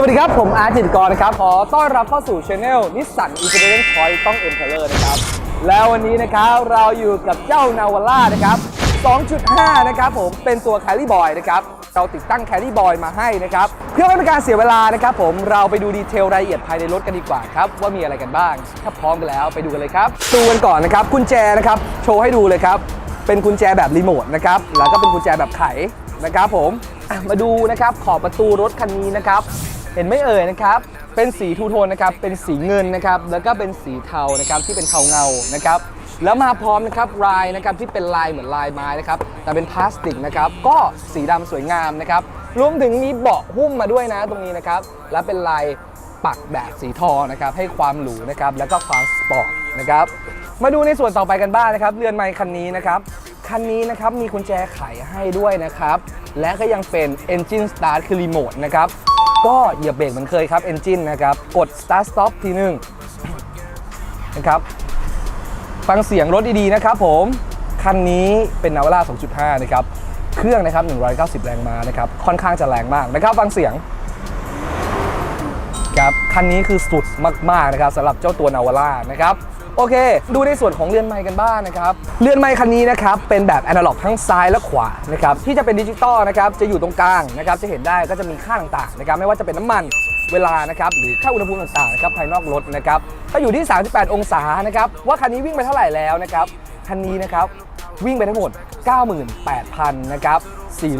สวัสดีครับ ผมอาร์จิตกรนะครับ ขอต้อนรับเข้าสู่ช anel นิสสันอินเ e อร์ Point ต้องเอ็มเพลเลอร์นะครับ แล้ววันนี้นะครับเราอยู่กับเจ้านาวาร่านะครับ 2.5 นะครับผมเป็นตัวแคล r ่บอยนะครับ เราติดตั้งแคล r ่บอยมาให้นะครับ เพื่อไม่เป็นการเสียเวลานะครับผมเราไปดูดีเทลรายละเอียดภายในรถกันดีกว่าครับ ว่ามีอะไรกันบ้าง ถ้าพร้อมกันแล้วไปดูกันเลยครับดูกันก่อนนะครับกุญแจนะครับโชว์ให้ดูเลยครับเป็นกุญแจแบบรีโมทนะครับแล้วก็เป็นกุญแจแบบไขนะครับผมมาดูนะครับขอบประตูรถคันนี้นะครับ เห็นไม่เอ่ยนะครับ เป็นสีทูโทนนะครับ เป็นสีเงินนะครับ แล้วก็เป็นสีเทานะครับที่เป็นเทาเงานะครับ แล้วมาพร้อมนะครับลายนะครับที่เป็นลายเหมือนลายไม้นะครับ แต่เป็นพลาสติกนะครับ ก็สีดำสวยงามนะครับ รวมถึงมีเบาะหุ้มมาด้วยนะตรงนี้นะครับ และเป็นลายปักแบบสีทองนะครับ ให้ความหรูนะครับ แล้วก็ความสปอร์ตนะครับ มาดูในส่วนต่อไปกันบ้างนะครับ เรือนไม้คันนี้นะครับคันนี้นะครับมีกุญแจไขให้ด้วยนะครับ และก็ยังเป็น Engine Start คือรีโมทนะครับ ก็เหยียบเบรกเหมือนเคยครับ Engine นะครับ กด Start Stop ทีหนึ่งนะครับฟังเสียงรถดี ๆ นะครับผม คันนี้เป็นนาวาร่า2.5 นะครับ เครื่องนะครับ 190 แรงม้านะครับ ค่อนข้างจะแรงมากนะครับ ฟังเสียงครับคันนี้คือสุดมาก ๆ นะครับสำหรับเจ้าตัวนาวาร่านะครับ โอเค ดูในส่วนของเรือนไม้กันบ้างนะครับ เรือนไม้คันนี้นะครับ เป็นแบบแอนะล็อกทั้งซ้ายและขวานะครับ ที่จะเป็นดิจิตอลนะครับ จะอยู่ตรงกลางนะครับ จะเห็นได้ก็จะมีค่าต่างๆนะครับ ไม่ว่าจะเป็นน้ำมัน เวลานะครับ หรือค่าอุณหภูมิต่างๆนะครับ ภายนอกรถนะครับ ก็อยู่ที่ 38 องศานะครับ ว่าคันนี้วิ่งไปเท่าไหร่แล้วนะครับ คันนี้นะครับ วิ่งไปทั้งหมด 98,000 นะครับ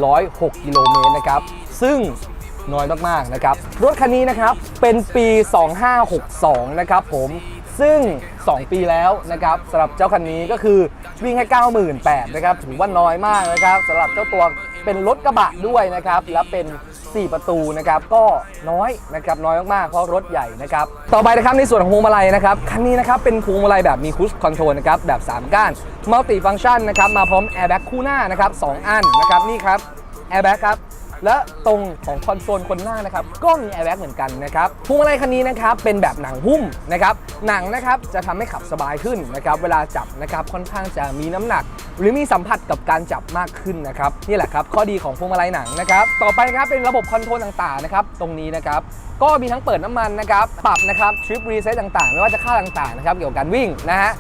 406 กิโลเมตรนะครับ ซึ่งน้อยมากๆนะครับ รถคันนี้นะครับ เป็นปี 2562 นะครับผม ซึ่ง 2 ปีแล้วนะครับสำหรับเจ้าคันนี้ก็คือวิ่งแค่98,000นะครับถือว่าน้อยมากนะครับสำหรับเจ้าตัวเป็นรถกระบะด้วยนะครับและเป็น 4 ประตูนะครับก็น้อยนะครับน้อยมากๆเพราะรถใหญ่นะครับต่อไปนะครับในส่วนของพวงมาลัยนะครับคันนี้นะครับเป็นพวงมาลัยแบบมีคูสคอนโทรลนะครับแบบ 3 ก้านมัลติฟัง c t ชันนะครับมาพร้อมแอร์แบ็กคู่หน้านะครับสองอันนะครับนี่ครับแอร์แบ็กครับ และตรงของคอนโซลคนหน้านะครับก็มีแอร์แบ็กเหมือนกันนะครับพวงมาลัยคันนี้นะครับเป็นแบบหนังหุ้มนะครับหนังนะครับจะทำให้ขับสบายขึ้นนะครับเวลาจับนะครับค่อนข้างจะมีน้ำหนัก หรือมีสัมผัสกับการจับมากขึ้นนะครับนี่แหละครับข้อดีของพวงมาลัยหนังนะครับต่อไปครับเป็นระบบคอนโทรลต่างๆนะครับตรงนี้นะครับก็มีทั้งเปิดน้ำมันนะครับปรับนะครับทริปรีเซ็ตต่างๆ ไม่ว่าจะค่าต่างๆนะครับเกี่ยวกับการวิ่งนะฮะ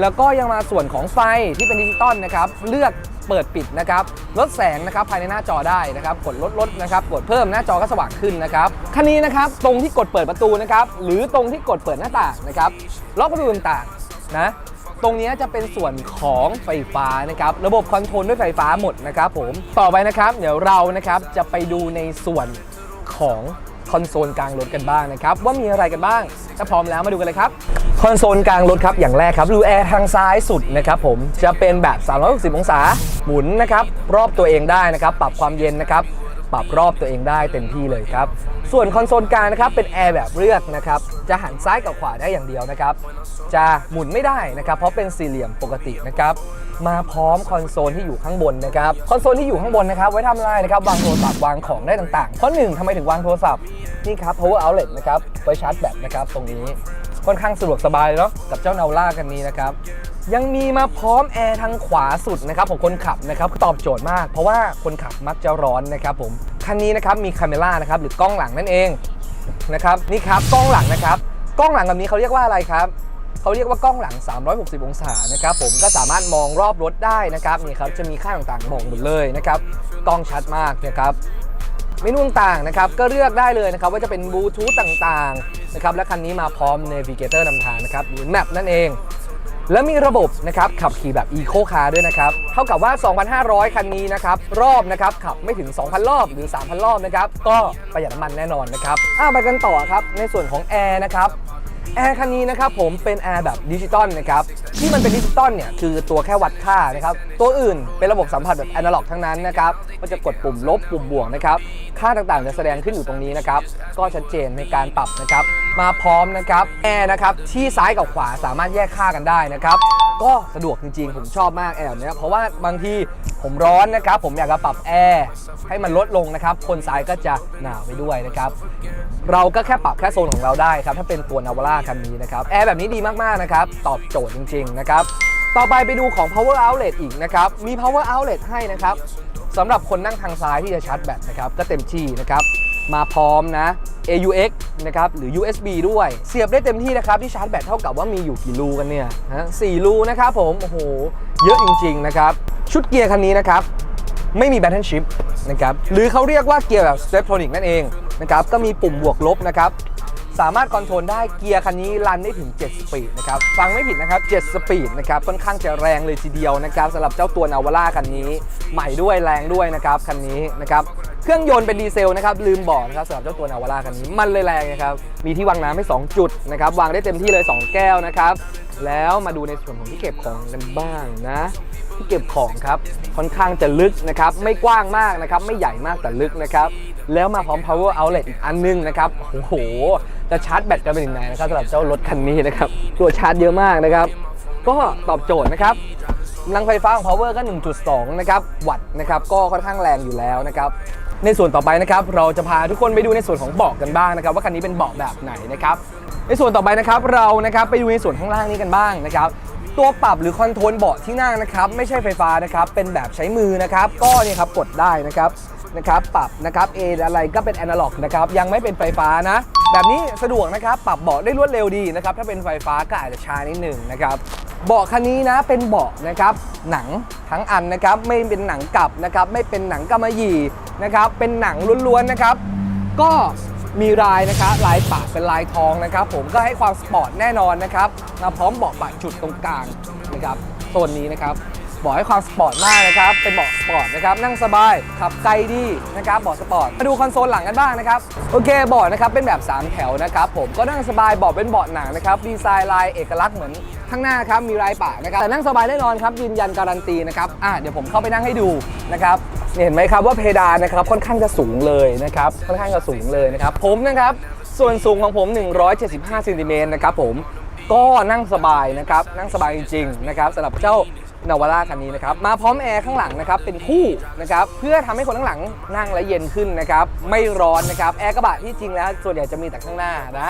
แล้วก็ยังมาส่วนของไฟที่เป็นดิจิตอลนะครับเลือก เปิดปิดนะครับลดแสงนะครับภายในหน้าจอได้นะครับกดลดลดนะครับกดเพิ่มหน้าจอก็สว่างขึ้นนะครับคันนี้นะครับตรงที่กดเปิดประตูนะครับหรือตรงที่กดเปิดหน้าต่างนะครับล็อกประตูต่างๆนะตรงนี้จะเป็นส่วนของไฟฟ้านะครับระบบคอนโทรลด้วยไฟฟ้าหมดนะครับผมต่อไปนะครับเดี๋ยวเรานะครับจะไปดูในส่วนของ คอนโซลกลางรถกันบ้างนะครับว่ามีอะไรกันบ้างถ้าพร้อมแล้วมาดูกันเลยครับคอนโซลกลางรถครับอย่างแรกครับรูแอร์ทางซ้ายสุดนะครับผมจะเป็นแบบ 360 องศาหมุนนะครับรอบตัวเองได้นะครับปรับความเย็นนะครับ ปรับรอบตัวเองได้เต็มที่เลยครับ ส่วนคอนโซลกลางนะครับเป็นแอร์แบบเลือกนะครับจะหันซ้ายกับขวาได้อย่างเดียวนะครับ จะหมุนไม่ได้นะครับ เพราะเป็นสี่เหลี่ยมปกตินะครับมาพร้อมคอนโซลที่อยู่ข้างบนนะครับคอนโซลที่อยู่ข้างบนนะครับไว้ทำอะไรนะครับวางโทรศัพท์วางของได้ต่างๆ ข้อหนึ่งทำไมถึงวางโทรศัพท์นี่ครับ power outlet นะครับไว้ชาร์จแบตนะครับตรงนี้ค่อนข้างสะดวกสบายเนาะกับเจ้านาล่ากันนี้นะครับ ยังมีมาพร้อมแอร์ทางขวาสุดนะครับของคนขับนะครับตอบโจทย์มาก เพราะว่าคนขับมักจะร้อนนะครับผมคันนี้นะครับมีคาเมล่านะครับหรือกล้องหลังนั่นเองนะครับนี่ครับกล้องหลังนะครับกล้องหลังแบบนี้เขาเรียกว่าอะไรครับเขาเรียกว่ากล้องหลัง 360 องศานะครับผมก็สามารถมองรอบรถได้นะครับนี่ครับจะมีค่าต่างๆมองหมดเลยนะครับกล้องชัดมากนะครับเมนูต่างๆนะครับก็เลือกได้เลยนะครับว่าจะเป็นบลูทูธต่างๆนะครับและคันนี้มาพร้อม Navigator นำทางนะครับหรือ Map นั่นเอง แล้วมีระบบนะครับขับขี่แบบ Eco Car ด้วยนะครับเท่ากับว่า 2,500 คันนี้นะครับรอบนะครับขับไม่ถึง 2,000 รอบหรือ 3,000 รอบนะครับก็ประหยัดน้ำมันแน่นอนนะครับอ่าไปกันต่อครับในส่วนของแอร์นะครับ แอร์คันนี้นะครับผมเป็นแอร์แบบดิจิตอลนะครับที่มันเป็นดิจิตอลเนี่ยคือตัวแค่วัดค่านะครับตัวอื่นเป็นระบบสัมผัสแบบแอนะล็อกทั้งนั้นนะครับก็จะกดปุ่มลบปุ่มบวกนะครับค่าต่างๆจะแสดงขึ้นอยู่ตรงนี้นะครับก็ชัดเจนในการปรับนะครับมาพร้อมนะครับแอร์นะครับที่ซ้ายกับขวาสามารถแยกค่ากันได้นะครับก็สะดวกจริงๆ ผมชอบมากแอร์แบบเนี้ยเพราะว่าบางที ผมร้อนนะครับ ผมอยากจะปรับแอร์ให้มันลดลงนะครับ คนซ้ายก็จะหนาวไปด้วยนะครับ เราก็แค่ปรับแค่โซนของเราได้ครับ ถ้าเป็นตัวนาวาร่าคันนี้นะครับ แอร์แบบนี้ดีมากๆนะครับ ตอบโจทย์จริง ๆ นะครับ ต่อไปไปดูของ power outlet อีกนะครับ มี power outlet ให้นะครับสำหรับคนนั่งทางซ้ายที่จะชาร์จแบตนะครับ ก็เต็มที่นะครับ มาพร้อมนะ AUX นะครับหรือ USB ด้วย เสียบได้เต็มที่นะครับ ที่ชาร์จแบตเท่ากับว่ามีอยู่กี่รูกันเนี่ยฮะสี่รูนะครับผม โอ้โห เยอะจริง ๆ นะครับ ชุดเกียร์คันนี้นะครับ ไม่มีแบตเทิลชิพนะครับหรือเขาเรียกว่าเกียร์แบบสเตปโทนิกนั่นเองนะครับก็มีปุ่มบวกลบนะครับ สามารถคอนโทรลได้เกียร์คันนี้รันได้ถึง 7 สปีดนะครับฟังไม่ผิดนะครับ 7 สปีดนะครับค่อนข้างจะแรงเลยทีเดียวนะครับสำหรับเจ้าตัวนาวาร่าคันนี้ใหม่ด้วยแรงด้วยนะครับคันนี้นะครับเครื่องยนต์เป็นดีเซลนะครับลืมบอกนะครับสำหรับเจ้าตัวนาวาร่าคันนี้มันเลยแรงนะครับมีที่วางน้ำให้ 2 จุดนะครับวางได้เต็มที่เลย 2 แก้วนะครับแล้วมาดูในส่วนของที่เก็บของกันบ้างนะที่เก็บของครับค่อนข้างจะลึกนะครับไม่กว้างมากนะครับไม่ใหญ่มากแต่ลึกนะครับ แล้วมาพร้อม power outlet อีกอันนึงนะครับ โอ้โห จะชาร์จแบตกันเป็นยังไงนะครับสำหรับเจ้ารถคันนี้นะครับ ตัวชาร์จเยอะมากนะครับ ก็ตอบโจทย์นะครับกำลังไฟฟ้าของ power ก็ 1.2 นะครับ วัตต์นะครับ ก็ค่อนข้างแรงอยู่แล้วนะครับในส่วนต่อไปนะครับเราจะพาทุกคนไปดูในส่วนของเบาะกันบ้างนะครับ ว่าคันนี้เป็นเบาะแบบไหนนะครับ ในส่วนต่อไปนะครับเรานะครับไปดูในส่วนข้างล่างนี้กันบ้างนะครับ ตัวปรับหรือคอนโทรลเบาะที่นั่งนะครับ ไม่ใช่ไฟฟ้านะครับ เป็นแบบใช้มือนะครับ ก็เนี่ยครับกดได้นะครับ นะครับปรับนะครับเออะไรก็เป็นแอนะล็อกนะครับยังไม่เป็นไฟฟ้านะ แบบนี้สะดวกนะครับปรับเบาะได้รวดเร็วดีนะครับถ้าเป็นไฟฟ้าก็อาจจะช้านิดหนึ่งนะครับเบาะคันนี้นะเป็นเบาะนะครับหนังทั้งอันนะครับไม่เป็นหนังกลับนะครับไม่เป็นหนังกำมะหยี่นะครับเป็นหนังล้วนๆนะครับก็มีลายนะครับลายปะเป็นลายทองนะครับผมก็ให้ความสปอร์ตแน่นอนนะครับมาพร้อมเบาะปะจุดตรงกลางนะครับโซนนี้นะครับ บอกให้ความสปอร์ตมากนะครับเป็นเบาะสปอร์ตนะครับนั่งสบายขับไกลดีนะครับเบาะสปอร์ตมาดูคอนโซลหลังกันบ้างนะครับโอเคเบาะนะครับเป็นแบบ 3 แถวนะครับผมก็นั่งสบายเบาะเป็นเบาะหนังนะครับดีไซน์ลายเอกลักษณ์เหมือนข้างหน้าครับมีลายปะนะครับแต่นั่งสบายแน่นอนครับยืนยันการันตีนะครับอะเดี๋ยวผมเข้าไปนั่งให้ดูนะครับเนี่ยเห็นไหมครับว่าเพดานนะครับค่อนข้างจะสูงเลยนะครับค่อนข้างจะสูงเลยนะครับผมนะครับส่วนสูงของผม 175ซนติเมตรนะครับผมก็นั่งสบายนะครับนั่งสบายจริงๆนะครับสำหรับเจ้า นาวาร่าคันนี้นะครับมาพร้อมแอร์ข้างหลังนะครับเป็นคู่นะครับเพื่อทำให้คนข้างหลังนั่งและเย็นขึ้นนะครับไม่ร้อนนะครับแอร์กระบะที่จริงแล้วส่วนใหญ่จะมีแต่ข้างหน้านะ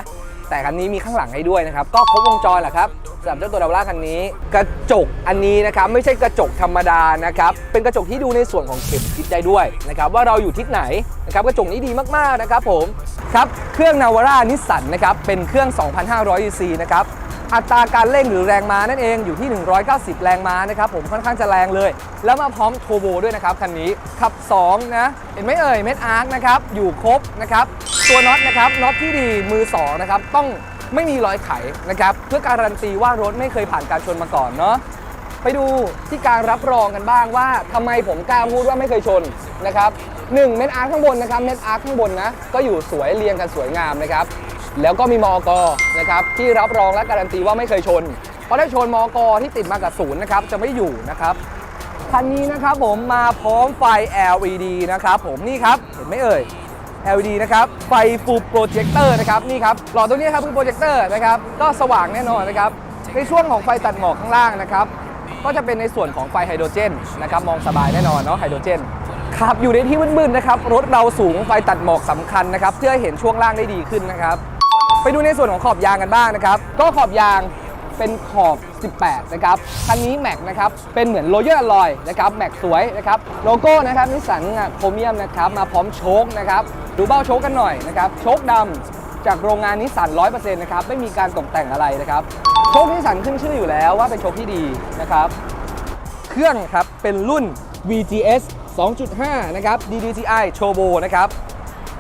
แต่คันนี้มีข้างหลังให้ด้วยนะครับก็ครบวงจรแหละครับสำหรับเจ้าตัวดาวล่าคันนี้ กระจกอันนี้นะครับไม่ใช่กระจกธรรมดานะครับเป็นกระจกที่ดูในส่วนของเข็มทิศได้ด้วยนะครับว่าเราอยู่ทิศไหนนะครับกระจกนี้ดีมากๆนะครับผมครับเครื่องนาวาร่านิสสันนะครับเป็นเครื่อง 2,500 cc นะครับ อัตราการเร่งหรือแรงม้านั่นเองอยู่ที่ 190 แรงม้านะครับผมค่อนข้างจะแรงเลย แล้วมาพร้อมโทโบด้วยนะครับคันนี้ขับ 2 นะ เห็นไหมเอ่ยเม็ดอาร์คนะครับอยู่ครบนะครับตัวน็อตนะครับน็อตที่ดีมือ2นะครับต้องไม่มีรอยไขนะครับเพื่อการันตีว่ารถไม่เคยผ่านการชนมาก่อนเนาะไปดูที่การรับรองกันบ้างว่าทำไมผมกล้าพูดว่าไม่เคยชนนะครับหนึ่งเม็ดอาร์ข้างบนนะครับเม็ดอาร์ข้างบนนะก็อยู่สวยเรียงกันสวยงามนะครับ แล้วก็มีมอกนะครับที่รับรองและการันตีว่าไม่เคยชน เพราะถ้าชนมอกที่ติดมากับศูนย์นะครับจะไม่อยู่นะครับคันนี้นะครับผมมาพร้อมไฟ LED นะครับผมนี่ครับเห็นไหมเอ่ย LED นะครับไฟฟูลโปรเจคเตอร์นะครับนี่ครับหลอดตัวนี้ครับคือโปรเจคเตอร์นะครับก็สว่างแน่นอนนะครับในช่วงของไฟตัดหมอกข้างล่างนะครับก็จะเป็นในส่วนของไฟไฮโดรเจนนะครับมองสบายแน่นอนเนาะไฮโดรเจนขับอยู่ในที่มืดๆนะครับรถเราสูงไฟตัดหมอกสำคัญนะครับเพื่อเห็นช่วงล่างได้ดีขึ้นนะครับ ไปดูในส่วนของขอบยางกันบ้างนะครับ ก็ขอบยางเป็นขอบ 18 นะครับ คันนี้แม็กนะครับ เป็นเหมือนโรเยอร์อลอยนะครับแม็กสวยนะครับ โลโก้นะครับนิสสันโครเมียมนะครับ มาพร้อมโชคนะครับ ดูเบ้าโชคกันหน่อยนะครับ โชคดำจากโรงงานนิสสัน100%นะครับ ไม่มีการตกแต่งอะไรนะครับ โชคนิสสันขึ้นชื่ออยู่แล้วว่าเป็นโชคที่ดีนะครับ เครื่องครับเป็นรุ่น VGS 2.5 นะครับ DDTI Turbo นะครับ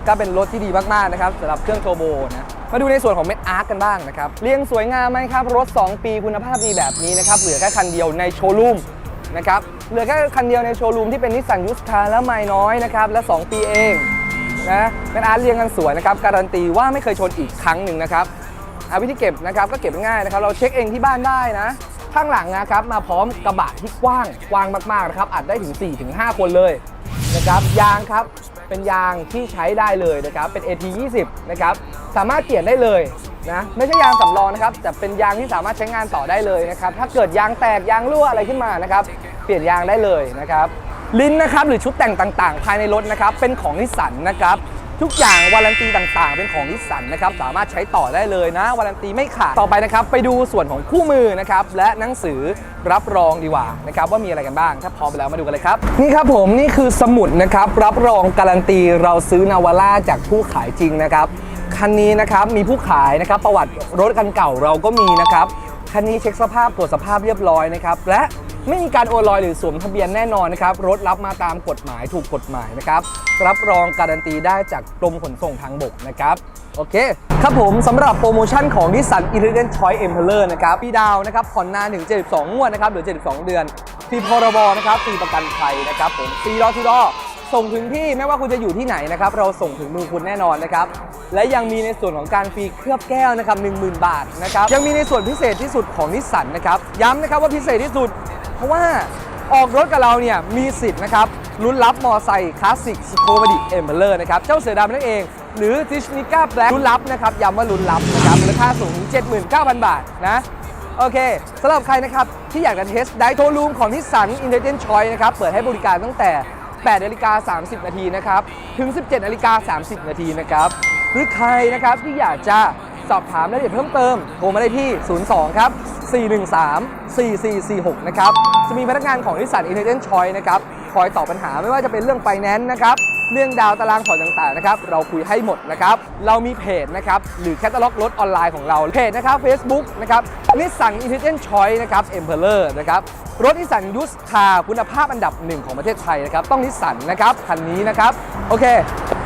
ก็เป็นรถที่ดีมากๆนะครับสำหรับเครื่องโทโบนะ มาดูในส่วนของเม็ดอาร์กันบ้างนะครับเรียงสวยงามไหมครับ รถ 2 ปีคุณภาพดีแบบนี้นะครับเหลือแค่คันเดียวในโชว์รูมนะครับเหลือแค่คันเดียวในโชว์รูมที่เป็นนิสสันยูสคาร์และไม่น้อยนะครับและ 2 ปีเองนะเม็ดอาร์เรียงกันสวยนะครับการันตีว่าไม่เคยชนอีกครั้งหนึ่งนะครับอาวิธีเก็บนะครับก็เก็บง่ายนะครับเราเช็คเองที่บ้านได้นะข้างหลังนะครับมาพร้อมกระบะที่กว้างกว้างมากๆนะครับอัดได้ถึง 4-5 คนเลยนะครับยางครับ เป็นยางที่ใช้ได้เลยนะครับ เป็น AT 20นะครับ สามารถเปลี่ยนได้เลยนะ ไม่ใช่ยางสำรองนะครับ แต่เป็นยางที่สามารถใช้งานต่อได้เลยนะครับ ถ้าเกิดยางแตกยางรั่วอะไรขึ้นมานะครับ เปลี่ยนยางได้เลยนะครับ ลิ้นนะครับหรือชุดแต่งต่างๆ ภายในรถนะครับ เป็นของนิสสันนะครับ ทุกอย่างวารันตีต่างๆ เป็นของนิสสันนะครับสามารถใช้ต่อได้เลยนะวารันตีไม่ขาดต่อไปนะครับไปดูส่วนของคู่มือนะครับและหนังสือรับรองดีกว่านะครับว่ามีอะไรกันบ้าง ถ้าพร้อมแล้วมาดูกันเลยครับนี่ครับผมนี่คือสมุดนะครับรับรองการันตีเราซื้อนาวาร่าจากผู้ขายจริงนะครับคันนี้นะครับมีผู้ขายนะครับประวัติรถคันเก่าเราก็มีนะครับคันนี้เช็คสภาพตรวจสภาพเรียบร้อยนะครับและ ไม่มีการโอนลอยหรือสวมทะเบียนแน่นอนนะครับ รถรับมาตามกฎหมายถูกกฎหมายนะครับ รับรองการันตีได้จากกรมขนส่งทางบกนะครับ โอเค ครับผมสำหรับโปรโมชั่นของ Nissan Intelligent Choice Emperor นะครับปีดาวนะครับผ่อนนานถึง 72 งวดนะครับหรือ 72 เดือนฟรีพรบนะครับฟรีประกันภัยนะครับผมฟรีรอทุดอส่งถึงที่ไม่ว่าคุณจะอยู่ที่ไหนนะครับเราส่งถึงมือคุณแน่นอนนะครับและยังมีในส่วนของการฟรีเคลือบแก้วนะครับ10,000 บาทนะครับยังมีในส่วนพิเศษที่สุดของนิสสันนะครับย้ำนะครับว่าพิเศษที่สุด เพราะว่าออกรถกับเราเนี่ยมีสิทธิ์นะครับลุ้นรับมอไซค์คลาสสิกสโคบดีเอมเบอร์นะครับเจ้าเสือดำนั่นเอง หรือทิชนิก้าแบล็คลุ้นรับนะครับย้ำว่าลุ้นรับนะครับมูลค่าสูงถึง 79,000 บาทนะโอเคสำหรับใครนะครับ ที่อยากจะเทสไดโทรูมของนิสสันอินเท g เ n น Choice นะครับเปิดให้บริการตั้งแต่ 8นาฬิกา30 นาทีนะครับถึง 17นาฬิกา30 นาทีนะครับหรือใครนะครับที่อยากจะสอบถามรายละเอียดเพิ่มเติมโทรมาได้ที่ 02 ครับ 413 4446 นะครับ จะมีพนักงานของนิสสันอินเท g เ n น Choice นะครับ คอยตอบปัญหาไม่ว่าจะเป็นเรื่องไฟแนนซ์นะครับ เรื่องดาวตารางผ่อนต่างๆนะครับเราคุยให้หมดนะครับเรามีเพจนะครับหรือแคตตาล็อกรถออนไลน์ของเราเพจนะครับ Facebook นะครับนิสสันอินเท g เ n น Choice นะครับ e m p e r o r นะครับรถนิสสันยุสคาคุณภาพอันดับหนึ่งของประเทศไทยนะครับต้องนิสสันนะครับคันนี้นะครับโอเค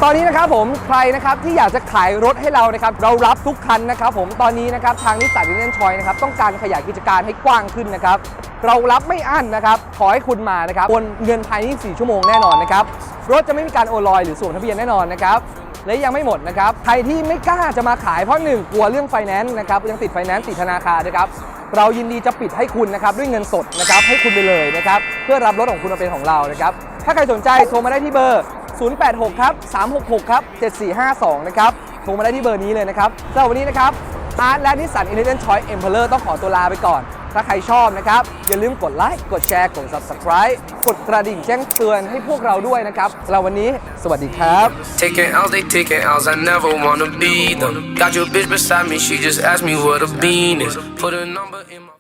ตอนนี้นะครับผมใครนะครับที่อยากจะขายรถให้เรานะครับเรารับทุกคันนะครับผมตอนนี้นะครับทางนิสสันอินเทน Choice นะครับต้องการขยายกิจการให้กว้างขึ้นนะครับเรารับไม่อั้นนะครับขอให้คุณมานะครับโอนเงินภายใน24ชั่วโมงแน่นอนนะครับ รถจะไม่มีการโอลอยหรือสวมทะเบียนแน่นอนนะครับและยังไม่หมดนะครับใครที่ไม่กล้าจะมาขายเพราะหนึ่งกลัวเรื่องไฟแนนซ์นะครับยังติดไฟแนนซ์ติดธนาคารนะครับเรายินดีจะปิดให้คุณนะครับด้วยเงินสดนะครับให้คุณไปเลยนะครับเพื่อรับรถของคุณมาเป็นของเรานะครับถ้าใครสนใจโทรมาได้ที่เบอร์ 086 ครับ 366 ครับ 7452 นะครับโทรมาได้ที่เบอร์นี้เลยนะครับสำหรับวันนี้นะครับอาร์ตและนิสสันอินเท g เ n น Choice Emperor ต้องขอตัวลาไปก่อน ถ้าใครชอบนะครับ อย่าลืมกดไลค์ กดแชร์ กด subscribe กดกระดิ่งแจ้งเตือนให้พวกเราด้วยนะครับสำหรับวันนี้ สวัสดีครับ Taking L's, they taking L's, I never wanna be them. Got your bitch beside me, she just asked me what a bean is. Put a number in my